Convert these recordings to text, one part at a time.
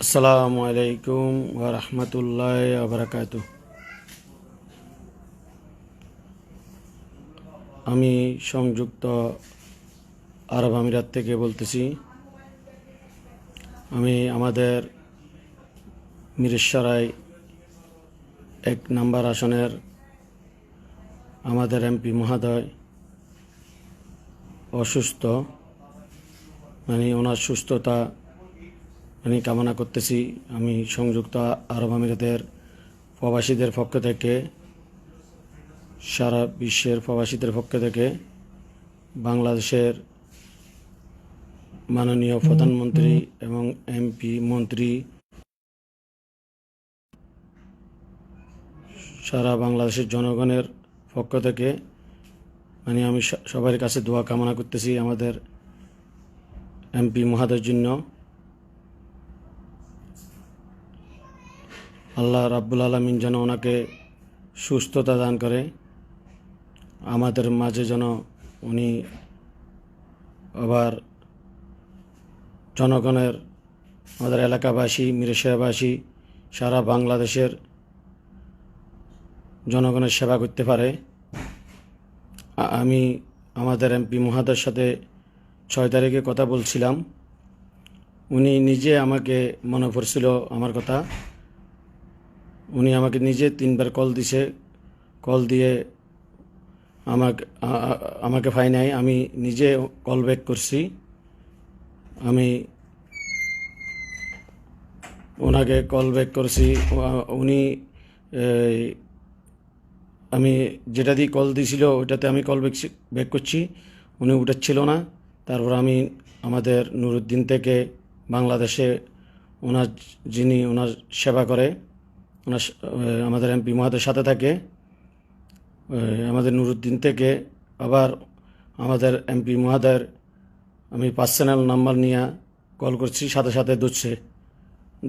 আসসালামু আলাইকুম ওয়া রাহমাতুল্লাহি ওয়া বারাকাতুহু আমি সংযুক্ত আরব আমিরাত থেকে বলতেছি, আমি আমাদের মিরেশ্বরাই এক নাম্বার আসনের আমাদের এমপি মহোদয় অসুস্থ মানে ওনার সুস্থতা আমি কামনা করতেছি আমি সংযুক্ত আরব আমিরাতের প্রবাসীদের পক্ষ থেকে সারা বিশ্বের প্রবাসীদের পক্ষ থেকে বাংলাদেশের মাননীয় প্রধানমন্ত্রী এবং এমপি মন্ত্রী সারা বাংলাদেশের জনগণের পক্ষ থেকে মানে আমি সবার কাছে দোয়া কামনা করতেছি আমাদের এমপি মহাদের জন্য। আল্লাহ রাব্বুল আলমিন যেন ওনাকে সুস্থতা দান করে, আমাদের মাঝে যেন উনি আবার জনগণের, আমাদের এলাকাবাসী মিরেশাবাসী সারা বাংলাদেশের জনগণের সেবা করতে পারে। আমি আমাদের এমপি মহাদের সাথে ছয় তারিখে কথা বলছিলাম। উনি নিজে আমাকে মনে পড়ছিল আমার কথা। উনি আমাকে নিজে তিনবার কল দিছে। কল দিয়ে আমাকে আমাকে পাই নাই, আমি নিজে কল ব্যাক করছি। আমি ওনাকে কল ব্যাক করছি। উনি আমি যেটা দিয়ে কল দিয়েছিল ওটাতে আমি কল ব্যাক ব্যাক করছি। উনি উঠাচ্ছিল না। তারপর আমি আমাদের নুরুদ্দিন থেকে বাংলাদেশে ওনার যিনি ওনার সেবা করে ওনার আমাদের এমপি মহাদের সাথে থাকে। আমাদের নুরুদ্দিন থেকে আবার আমাদের এমপি মহাদের আমি পার্সোনাল নাম্বার নিয়ে কল করছি, সাথে সাথে দুচ্ছে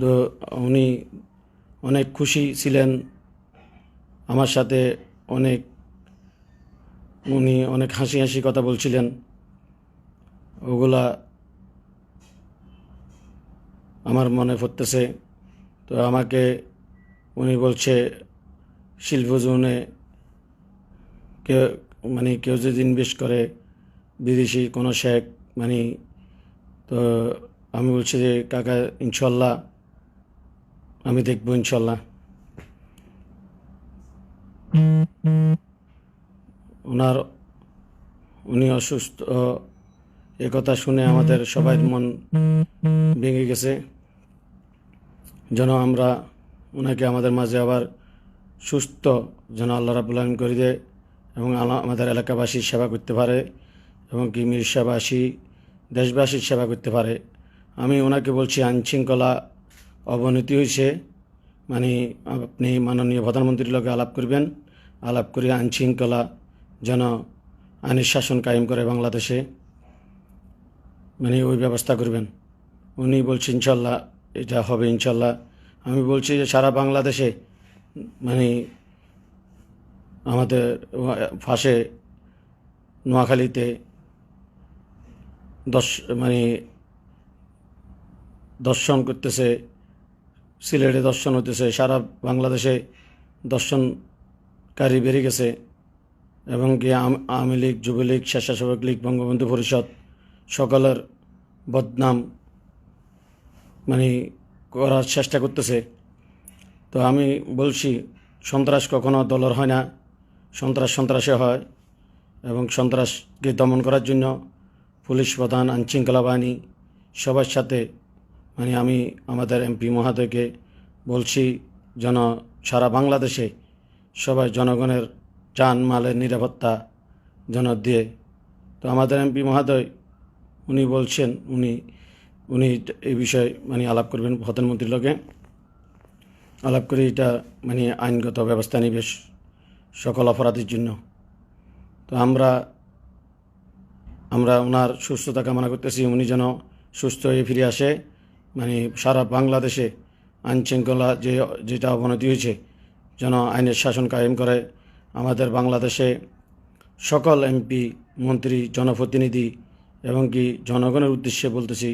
তো উনি অনেক খুশি ছিলেন। আমার সাথে অনেক, উনি অনেক হাসি হাসি কথা বলছিলেন। ওগুলা আমার মনে পড়তেছে। তো আমাকে উনি বলছে শিল্প জোনে কেউ মানে কেউ যদি ইনভেস্ট করে, বিদেশি কোনো শেখ মানে তো আমি বলছি যে, কাকা, ইনশাল্লাহ, আমি দেখব ইনশাল্লাহ। ওনার, উনি অসুস্থ, এ কথা শুনে আমাদের সবাই মন ভেঙে গেছে। যেন আমরা ওনাকে আমাদের মাঝে আবার সুস্থ যেন আল্লাহ রাবুল আলম করে দেয় এবং আমাদের এলাকাবাসীর সেবা করতে পারে এবং কি মির্শাবাসী দেশবাসীর সেবা করতে পারে। আমি ওনাকে বলছি আইনশৃঙ্খলা অবনতি হয়েছে। মানে আপনি মাননীয় প্রধানমন্ত্রীর লগে আলাপ করবেন। আলাপ করে আইনশৃঙ্খলা যেন আইনের শাসন কায়েম করে বাংলাদেশে। মানে ওই ব্যবস্থা করবেন। উনি বলছে, ইনশাল্লাহ, এটা হবে ইনশাল্লাহ। আমি বলছি যে সারা বাংলাদেশে মানে আমাদের ফাঁসে নোয়াখালীতে দশ মানে দর্শন করতেছে, সিলেটে দর্শন হতেছে সারা বাংলাদেশে দর্শনকারী বেড়ে গেছে, এবং কি আওয়ামী লীগ, যুবলীগ, স্বেচ্ছাসেবক লীগ, বঙ্গবন্ধু পরিষদ, সকলের বদনাম মানে করার চেষ্টা করতেছে। তো আমি বলছি, সন্ত্রাস কখনো দলের হয় না। সন্ত্রাস সন্ত্রাসে হয় এবং সন্ত্রাসকে দমন করার জন্য পুলিশ প্রধান, আইনশৃঙ্খলা বাহিনী সবার সাথে মানে আমি আমাদের এমপি মহাদয়কে বলছি, যেন সারা বাংলাদেশে সবাই জনগণের যান মালের নিরাপত্তা যেন দিয়ে। তো আমাদের এমপি মহাদয়, উনি বলছেন, উনি উনি এই বিষয়ে মানে আলাপ করবেন প্রধানমন্ত্রীর লগে। আলাপ করে এটা মানে আইনগত ব্যবস্থা নিবে সকল অপরাধীর জন্য। তো আমরা আমরা ওনার সুস্থতা কামনা করতেছি, উনি যেন সুস্থ হয়ে ফিরে আসে। মানে সারা বাংলাদেশে আইন শৃঙ্খলা যে, যেটা অবনতি হয়েছে, যেন আইনের শাসন কায়েম করে। আমাদের বাংলাদেশে সকল এমপি, মন্ত্রী, জনপ্রতিনিধি এবং কি জনগণের উদ্দেশ্যে বলতেছি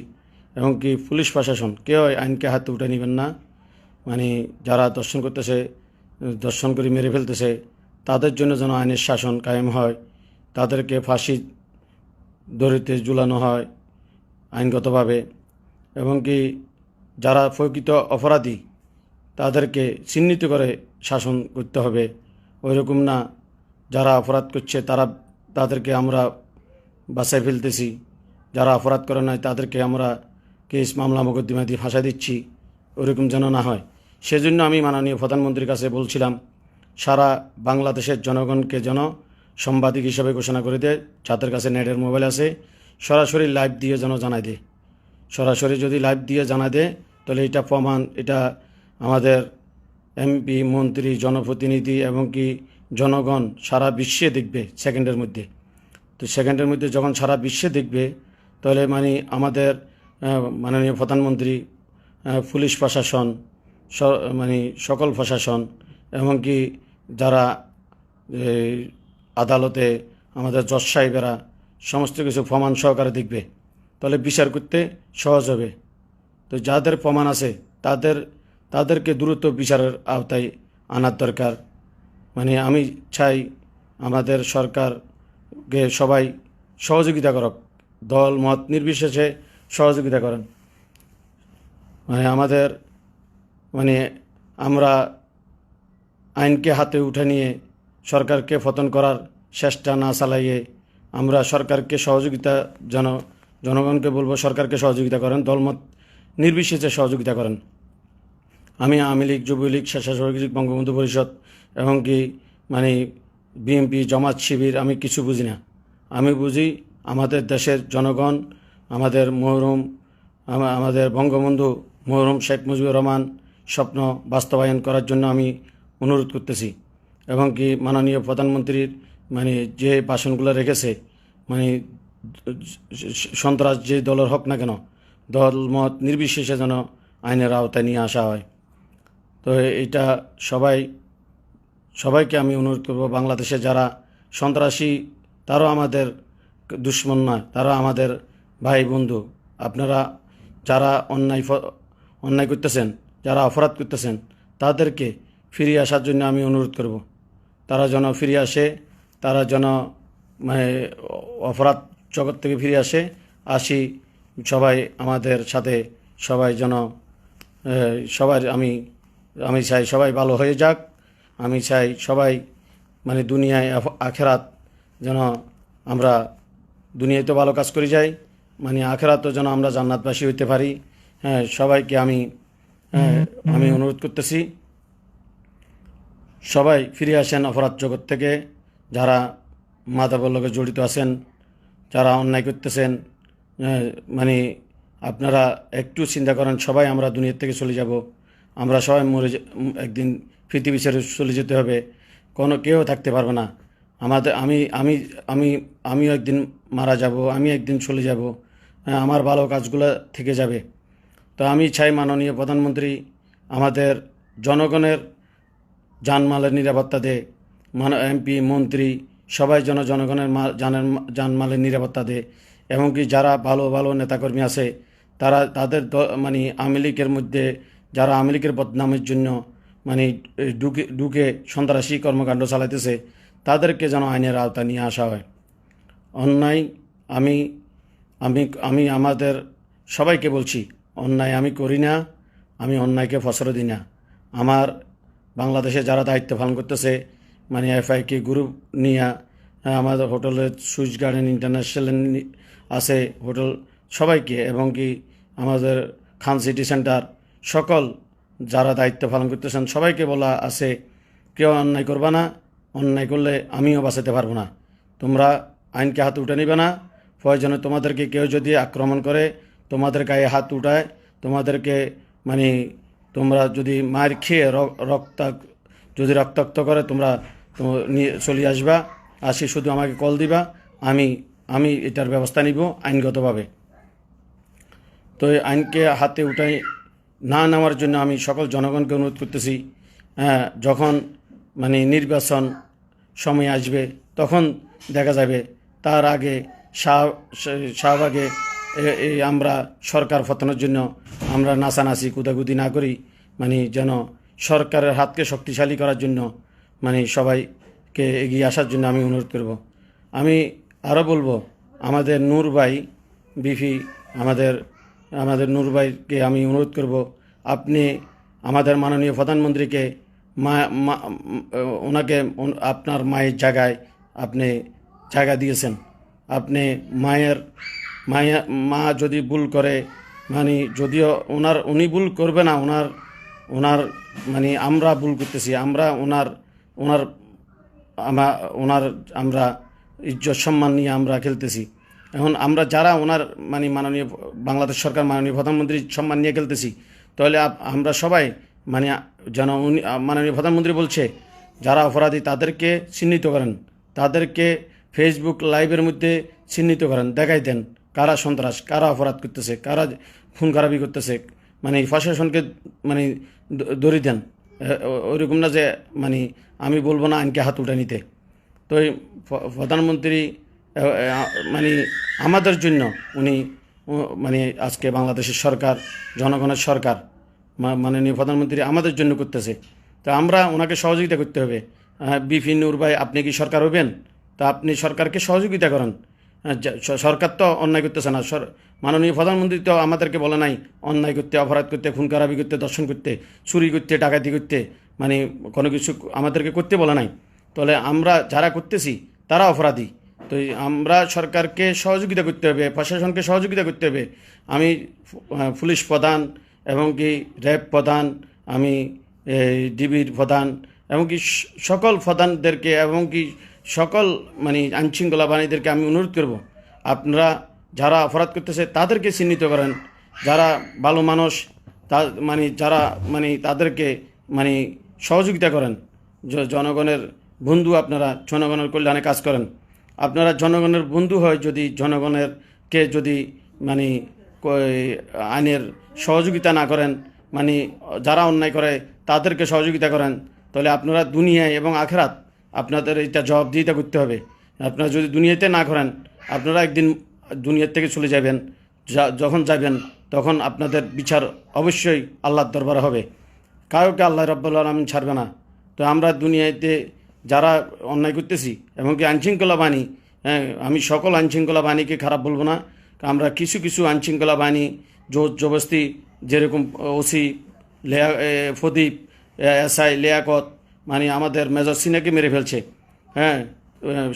এবং কি পুলিশ প্রশাসন, কেউ আইনকে হাতে উঠে নেবেন না। মানে যারা দর্শন করতেছে, দর্শন করে মেরে ফেলতেছে, তাদের জন্য যেন আইনের শাসন কায়েম হয়, তাদেরকে ফাঁসি দড়িতে ঝুলানো হয় আইনগতভাবে। এবং কি যারা প্রকৃত অপরাধী, তাদেরকে চিহ্নিত করে শাসন করতে হবে। ওইরকম না, যারা অপরাধ করছে, তারা তাদেরকে আমরা বাসায় ফেলতেছি। যারা অপরাধ করে নাই, তাদেরকে আমরা কেস, মামলা মোকদ্দমা দিয়ে ফাঁসা দিচ্ছি, ওরকম যেন না হয়। সেজন্য আমি মাননীয় প্রধানমন্ত্রীর কাছে বলছিলাম, সারা বাংলাদেশের জনগণকে যেন সাংবাদিক হিসেবে ঘোষণা করে দেয়, যাদের কাছে নেটের মোবাইল আছে, সরাসরি লাইভ দিয়ে যেন জানাই দেয়। সরাসরি যদি লাইভ দিয়ে জানা দেয়, তাহলে এটা প্রমাণ, এটা আমাদের এমপি, মন্ত্রী, জনপ্রতিনিধি এবং কি জনগণ সারা বিশ্বে দেখবে সেকেন্ডের মধ্যে। তো সেকেন্ডের মধ্যে যখন সারা বিশ্বে দেখবে, তাহলে মানে আমাদের মাননীয় প্রধানমন্ত্রী পুলিশ প্রশাসন মানে সকল প্রশাসন, এমনকি যারা আদালতে আমাদের জজ সাহেবেরা সমস্ত কিছু প্রমাণ সহকারে দেখবে, তাহলে বিচার করতে সহজ হবে। তো যাদের প্রমাণ আছে, তাদের, তাদেরকে দ্রুত বিচারের আওতায় আনার দরকার। মানে আমি চাই আমাদের সরকারকে সবাই সহযোগিতা করক, দল, মত নির্বিশেষে সহযোগিতা করেন। মানে আমাদের মানে আমরা আইনকে হাতে উঠে নিয়ে সরকারকে পতন করার চেষ্টা না চালাইয়ে আমরা সরকারকে সহযোগিতা যেন জনগণকে বলব সরকারকে সহযোগিতা করেন, দলমত নির্বিশেষে সহযোগিতা করেন। আমি আওয়ামী লীগ, যুবলীগ, স্বেচ্ছাসেবক লীগ বঙ্গবন্ধু পরিষদ এবং কি মানে বিএনপি, জামাত, শিবির, আমি কিছু বুঝি না। আমি বুঝি আমাদের দেশের জনগণ আমাদের মহরম, আমা- আমাদের বঙ্গবন্ধু মহরম শেখ মুজিবুর রহমান স্বপ্ন বাস্তবায়ন করার জন্য আমি অনুরোধ করতেছি। এবং কি মাননীয় প্রধানমন্ত্রীর মানে যে ভাষণগুলো রেখেছে মানে সন্ত্রাস যে দলের হোক না কেন, দল মত নির্বিশেষে যেন আইনের আওতায় নিয়ে আসা হয়। তো এটা সবাই, সবাইকে আমি অনুরোধ করব, বাংলাদেশে যারা সন্ত্রাসী, তারাও আমাদের দুশ্মন নয় তারা আমাদের ভাই, বন্ধু, আপনারা যারা অন্যায় অন্যায় করতেছেন, যারা অপরাধ করতেছেন, তাদেরকে ফিরিয়ে আসার জন্য আমি অনুরোধ করব। তারা যেন ফিরে আসে, তারা যেন মানে অপরাধ জগৎ থেকে ফিরে আসে, আসি সবাই আমাদের সাথে, সবাই যেন সবার, আমি আমি চাই সবাই ভালো হয়ে যাক, আমি চাই সবাই মানে দুনিয়ায় আখেরাত যেন আমরা দুনিয়ায় তো ভালো কাজ করে যাই মানে আখেরাতও যেন আমরা জান্নাতবাসী হইতে পারি। হ্যাঁ সবাইকে আমি হ্যাঁ, আমি অনুরোধ করতেছি। সবাই ফিরে আসেন অপরাধ জগৎ থেকে। যারা মাদকের জড়িত আছেন যারা অন্যায় করতেছেন আহ, মানে আপনারা একটু চিন্তা করেন সবাই আমরা দুনিয়ার থেকে চলে যাব। আমরা সবাই মরে একদিন পৃথিবী ছেড়ে চলে যেতে হবে। কোনো কেউ থাকতে পারবে না। আমাদের আমি আমি আমি আমিও একদিন মারা যাব আমি একদিন চলে যাব। হ্যাঁ, আমার ভালো কাজগুলো থেকে যাবে। তো আমি চাই মাননীয় প্রধানমন্ত্রী আমাদের জনগণের জানমালের নিরাপত্তা দে, মান, এমপি, মন্ত্রী, সবাই যেন জনগণের জানের জানমালের নিরাপত্তা দে। এমনকি যারা ভালো ভালো নেতাকর্মী আছে, তারা, তাদের মানে আওয়ামী লীগের মধ্যে যারা আওয়ামী লীগের বদনামের জন্য মানে ঢুকে ঢুকে সন্ত্রাসী কর্মকাণ্ড চালাইতেছে, তাদেরকে যেন আইনের আওতা নিয়ে আসা হয়। অন্যায় আমি আমি আমি আমাদের সবাইকে বলছি, অন্যায় আমি করি না, আমি অন্যায়কে ফসর দিই না। আমার বাংলাদেশে যারা দায়িত্ব পালন করতেছে মানে এফআইকে গ্রুপ নিয়ে, আমাদের হোটেলের সুইচ গার্ডেন ইন্টারন্যাশনাল আছে হোটেল সবাইকে এবং কি আমাদের খান সিটি সেন্টার, সকল যারা দায়িত্ব পালন করতেছেন, সবাইকে বলা আছে, কেউ অন্যায় করবা না, অন্যায় করলে আমিও বাঁচাতে পারব না। তোমরা আইনকে হাত উঠে নিবে না প্রয়োজনে তোমাদেরকে কেউ যদি আক্রমণ করে, তোমাদের গায়ে হাত উঠায়, তোমাদেরকে মানে তোমরা যদি মার খেয়ে রক্ত, যদি রক্তাক্ত করে, তোমরা নিয়ে চলে আসবা, আসি শুধু আমাকে কল দিবা, আমি আমি এটার ব্যবস্থা নিব আইনগতভাবে। তো আইনকে হাতে উঠাই না নেওয়ার জন্য আমি সকল জনগণকে অনুরোধ করতেছি হ্যাঁ যখন মানে নির্বাচন সময় আসবে, তখন দেখা যাবে তার আগে শাহবাগে এই আমরা সরকার পতনের জন্য আমরা নাচানাচি কুদাকুদি না করি মানে যেন সরকারের হাতকে শক্তিশালী করার জন্য মানে সবাইকে এগিয়ে আসার জন্য আমি অনুরোধ করব। আমি আরও বলব, আমাদের নূর ভাই বিফি আমাদের আমাদের নূর ভাইকে আমি অনুরোধ করব, আপনি আমাদের মাননীয় প্রধানমন্ত্রীকে মা- ওনাকে আপনার মায়ের জায়গায় আপনি জায়গা দিয়েছেন। আপনি মায়ের মায়ের মা যদি ভুল করে মানে যদিও ওনার, উনি ভুল করবে না, ওনার ওনার মানে আমরা ভুল করতেছি, আমরা ওনার ওনার, আমা, ওনার, আমরা ইজ্জত সম্মান নিয়ে আমরা খেলতেছি। এখন আমরা যারা ওনার মানে মাননীয় বাংলাদেশ সরকার, মাননীয় প্রধানমন্ত্রী সম্মান নিয়ে খেলতেছি, তাহলে আমরা সবাই মানে যেন উনি মাননীয় প্রধানমন্ত্রী বলছে, যারা অপরাধী তাদেরকে চিহ্নিত করেন, তাদেরকে ফেসবুক লাইভের মধ্যে চিহ্নিত করেন, দেখাই দেন কারা সন্ত্রাস, কারা অপরাধ করতেছে, কারা খুন খারাপি করতেছে মানে প্রশাসনকে মানে দড়ি দেন। ওইরকম না যে মানে আমি বলব না আইনকে হাত উঠে নিতে। তো প্রধানমন্ত্রী মানে আমাদের জন্য উনি মানে আজকে বাংলাদেশের সরকার, জনগণের সরকার মাননীয় প্রধানমন্ত্রী আমাদের জন্য করতেছে। তো আমরা ওনাকে সহযোগিতা করতে হবে। বিপি নূর ভাই আপনি কি সরকার হবেন? তা আপনি সরকারকে সহযোগিতা করেন। আহ, সরকার তো অন্যায় করতেছে না। মাননীয় প্রধানমন্ত্রী তো আমাদেরকে বলে নাই অন্যায় করতে অপরাধ করতে খুন খারাপি করতে দর্শন করতে চুরি করতে ডাকাতি করতে মানে কোনো কিছু আমাদেরকে করতে বলে নাই। তাহলে আমরা যারা করতেছি তারা অপরাধী। তো আমরা সরকারকে সহযোগিতা করতে হবে প্রশাসনকে সহযোগিতা করতে হবে। আমি পুলিশ প্রধান এবং কি র্যাব প্রধান আমি ডিবির প্রধান এবং কি সকল প্রধানদেরকে এবং কি সকল মানে আইনশৃঙ্খলা বাহিনীদেরকে আমি অনুরোধ করব, আপনারা যারা অপরাধ করতেছে তাদেরকে চিহ্নিত করেন। যারা ভালো মানুষ, তা মানে যারা মানে তাদেরকে মানে সহযোগিতা করেন। জনগণের বন্ধু আপনারা জনগণের কল্যাণে কাজ করেন। আপনারা জনগণের বন্ধু হয় যদি জনগণের কে যদি মানে আইনের সহযোগিতা না করেন মানে যারা অন্যায় করে তাদেরকে সহযোগিতা করেন, তাহলে আপনারা দুনিয়ায় এবং আখেরাত আপনাদের এটা জবাবদিহিতা করতে হবে। আপনারা যদি দুনিয়াতে না করেন আপনারা একদিন দুনিয়ার থেকে চলে যাবেন যখন যাবেন, তখন আপনাদের বিচার অবশ্যই আল্লাহর দরবারে হবে। কাউকে আল্লাহ রব্বুল আলমিন ছাড়বে না। তো আমরা দুনিয়াতে যারা অন্যায় করতেছি এমনকি আইনশৃঙ্খলা বাহিনী হ্যাঁ আমি সকল আইনশৃঙ্খলা বাহিনীকে খারাপ বলব না। আমরা কিছু কিছু আইনশৃঙ্খলা বাহিনী, জোর জবস্তি যেরকম ওসি, লেয়া ফদীপ এসআই লিয়াকত মানে আমাদের মেজর সিনাকে মেরে ফেলছে। হ্যাঁ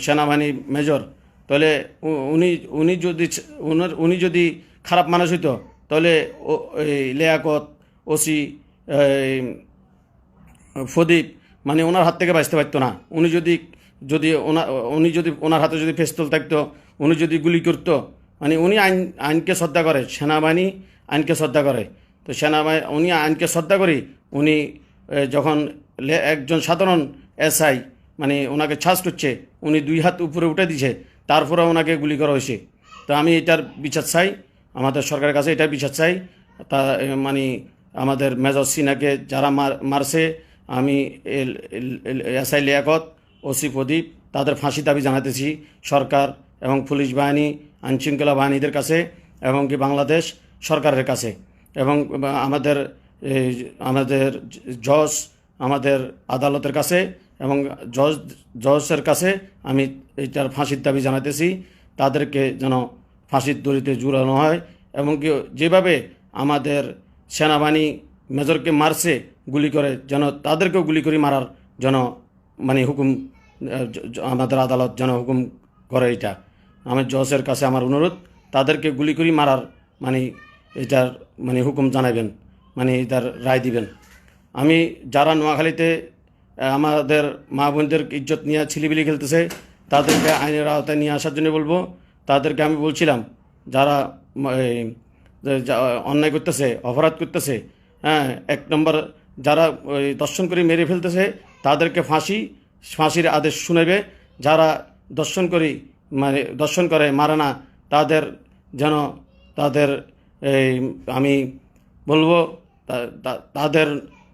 সেনাবাহিনী মেজর। তাহলে উনি উনি যদি উনি যদি খারাপ মানুষ হইতো, তাহলে এই ওসি ফদীপ মানে ওনার হাত থেকে বাঁচতে পারতো না। উনি যদি যদি ওনা, উনি যদি ওনার হাতে যদি পেস্তল থাকতো, উনি যদি গুলি করতো মানে উনি আইন, আইনকে শ্রদ্ধা করে, সেনাবাহিনী আইনকে শ্রদ্ধা করে। তো সেনাবাহিনী, উনি আইনকে শ্রদ্ধা করি উনি যখন একজন সাধারণ এসআই মানে ওনাকে ছাস করছে উনি দুই হাত উপরে উঠে দিছে তারপরে ওনাকে গুলি করা হয়েছে। তো আমি এটার বিচার চাই, আমাদের সরকারের কাছে এটার বিচার চাই। তা মানে আমাদের মেজর সিনাকে যারা মার, মারছে, আমি এসআই লিয়াকত, ওসি প্রদীপ, তাদের ফাঁসি দাবি জানাতেছি সরকার এবং পুলিশ বাহিনী, আইনশৃঙ্খলা বাহিনীদের কাছে এবং কি বাংলাদেশ সরকারের কাছে। এবং আমাদের আমাদের জজ আমাদের আদালতের কাছে এবং জজ, জজের কাছে আমি এইটার ফাঁসির দাবি জানাতেছি তাদেরকে যেন ফাঁসির দড়িতে জুড়ানো হয় এবং যেভাবে আমাদের সেনাবাহিনী মেজরকে মারছে, গুলি করে যেন তাদেরকেও গুলি করে মারার যেন মানে হুকুম আমাদের আদালত যেন হুকুম করে এটা। আমার জজের কাছে আমার অনুরোধ, তাদেরকে গুলি করে মারার মানে এটার মানে হুকুম জানাবেন মানে এটার রায় দিবেন। আমি যারা নোয়াখালীতে আমাদের মা বোনদের ইজ্জত নিয়ে ছিলিবিলি খেলতেছে, তাদেরকে আইনের আওতায় নিয়ে আসার জন্য বলব। তাদেরকে আমি বলছিলাম, যারা অন্যায় করতেছে, অপরাধ করতেছে হ্যাঁ এক নম্বর যারা ওই দর্শন করে মেরে ফেলতেছে, তাদেরকে ফাঁসি, ফাঁসির আদেশ শুনেবে যারা দর্শন করি মানে দর্শন করে, মারে না, তাদের যেন, তাদের, এই, আমি বলব তাদের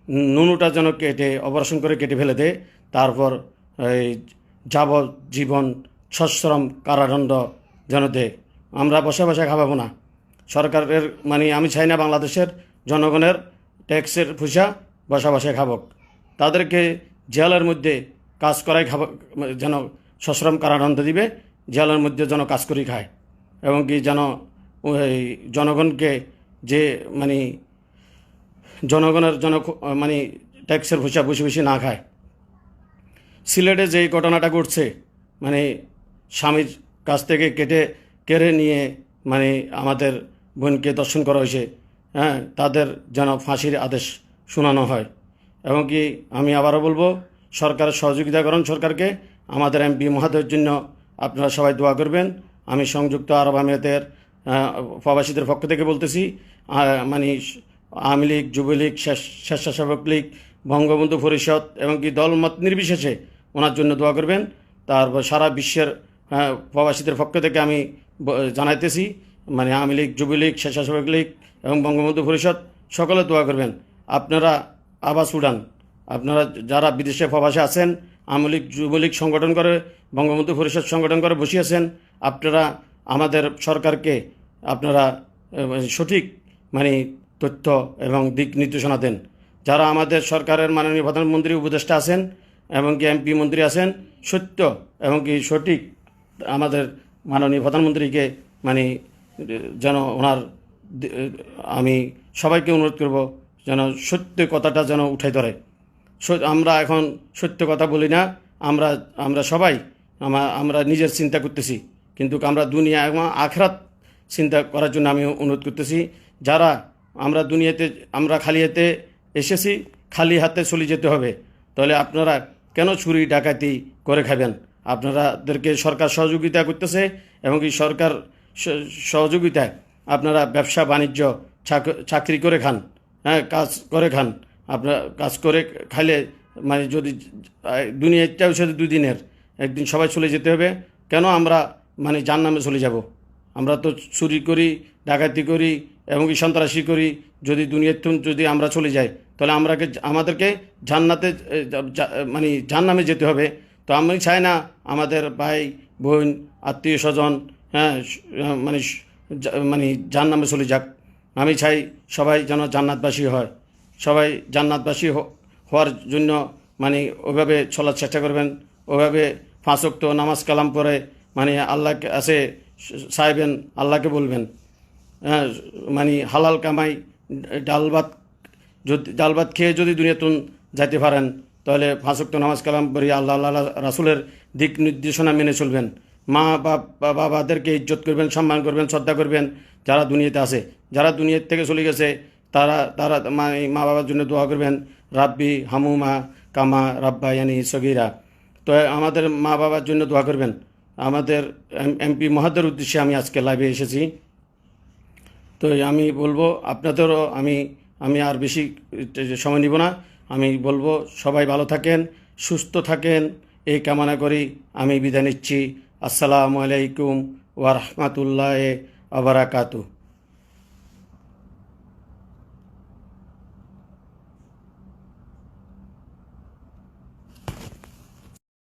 নুনুটা যেন কেটে, অপারেশন করে কেটে ফেলে দেয়। তারপর এই যাবজ্জীবন সশ্রম কারাদণ্ড যেন দেয়। আমরা বসে বসে খাওয়াবো না। সরকারের মানে আমি চাই না বাংলাদেশের জনগণের ট্যাক্সের পয়সা বসা বসে খাবক। তাদেরকে জেলের মধ্যে কাজ করাই খাব, যেন সশ্রম কারাদণ্ড দিবে, জেলের মধ্যে যেন কাজ করি খায়। এবং কি যেন জনগণকে যে মানে জনগণের জন মানে ট্যাক্সের পয়সা বসে বসে না খায়। সিলেটে যে ঘটনাটা ঘটছে মানে স্বামীর কাছ থেকে কেটে কেড়ে নিয়ে মানে আমাদের বোনকে দর্শন করা হয়েছে হ্যাঁ তাদের যেন ফাঁসির আদেশ শোনানো হয়। এবং কি আমি আবারও বলব, সরকারের সহযোগিতা করুন সরকারকে, আমাদের এমপি মহাদয়ের জন্য আপনারা সবাই দোয়া করবেন। আমি সংযুক্ত আরব আমিরাতের প্রবাসীদের পক্ষ থেকে বলতেছি মানে আওয়ামী লীগ যুবলীগ স্বেচ্ছ- স্বেচ্ছাসেবক লীগ বঙ্গবন্ধু পরিষদ এবং কি দলমত নির্বিশেষে ওনার জন্য দোয়া করবেন। তারপর সারা বিশ্বের আহ, প্রবাসীদের পক্ষ থেকে আমি জানাইতেছি মানে আওয়ামী লীগ যুবলীগ স্বেচ্ছাসেবক লীগ এবং বঙ্গবন্ধু পরিষদ সকলে দোয়া করবেন। আপনারা আবাস উড়ান আপনারা যারা বিদেশে প্রবাসে আছেন আওয়ামী লীগ যুবলীগ সংগঠন করে বঙ্গবন্ধু পরিষদ সংগঠন করে বসে আছেন আপনারা আমাদের সরকারকে আপনারা সঠিক মানে তথ্য এবং দিক নির্দেশনা দেন যারা আমাদের সরকারের মাননীয় প্রধানমন্ত্রী উপদেষ্টা আছেন এবং কি এমপি মন্ত্রী আছেন, সত্য এবং কি সঠিক আমাদের মাননীয় প্রধানমন্ত্রীকে মানে যেন ওনার আমি সবাইকে অনুরোধ করব যেন সত্য কথাটা যেন উঠাই ধরে। আমরা এখন সত্য কথা বলি না, আমরা আমরা সবাই আমরা নিজের চিন্তা করতেছি, কিন্তু আমরা দুনিয়া এবং আখরাত চিন্তা করার জন্য আমি অনুরোধ করতেছি, যারা আমরা দুনিয়াতে, আমরা খালি হাতে এসেছি, খালি হাতে চলে যেতে হবে। তাহলে আপনারা কেন চুরি ডাকাতি করে খাবেন? আপনারাদেরকে সরকার সহযোগিতা করতেছে এবং কি সরকার সহযোগিতায় আপনারা ব্যবসা, বাণিজ্য চাকরি করে খান হ্যাঁ কাজ করে খান। আপনার কাজ করে খাইলে মানে যদি, দুনিয়াটাও সাথে দুদিনের একদিন সবাই চলে যেতে হবে। কেন আমরা মানে যার নামে চলে যাব? আমরা তো চুরি করি, ডাকাতি করি এবং কি সন্ত্রাসী করি, যদি দুনিয়ার যদি আমরা চলে যাই, তাহলে আমরাকে, আমাদেরকে জান্নাতে মানে জান্নামে যেতে হবে। তো আমি চাই না আমাদের ভাই, বোন, আত্মীয় স্বজন হ্যাঁ মানে মানে জান্নামে চলে যাক। আমি চাই সবাই যেন জান্নাতবাসী হয়। সবাই জান্নাতবাসী হওয়ার জন্য মানে ওইভাবে চলার চেষ্টা করবেন। ওইভাবে ফাঁসক্ত নামাজ কালাম করে মানে আল্লাহকে আসে সাহেবেন, আল্লাহকে বলবেন। মানে হালাল কামাই, ডাল ভাত যদি, ডাল ভাত খেয়ে যদি দুনিয়াতুন যাইতে পারেন, তাহলে ফাঁসক্ত নামাজ কালাম পড়ি আল্লাহ আল্লাহ রাসুলের দিক নির্দেশনা মেনে চলবেন। মা, বাপ বা বাবাদেরকে ইজ্জত করবেন, সম্মান করবেন, শ্রদ্ধা করবেন যারা দুনিয়াতে আছে। যারা দুনিয়ার থেকে চলে গেছে, তারা তারা মা বাবার জন্য দোয়া করবেন, রাব্বি হামুমা কামা রাব্বা ইয়ানি সগিরা। তো আমাদের মা, বাবার জন্য দোয়া করবেন। আমাদের এমপি মহাদের উদ্দেশ্যে আমি আজকে লাইভে এসেছি। তো আমি বলব আপনাদেরও আমি আমি আর বেশি সময় নিব না। আমি বলব সবাই ভালো থাকেন, সুস্থ থাকেন। এই কামনা করি আমি বিদায় নিচ্ছি। আসসালামু আলাইকুম ওয়ারহমাতুল্লাহ আবরাকাতু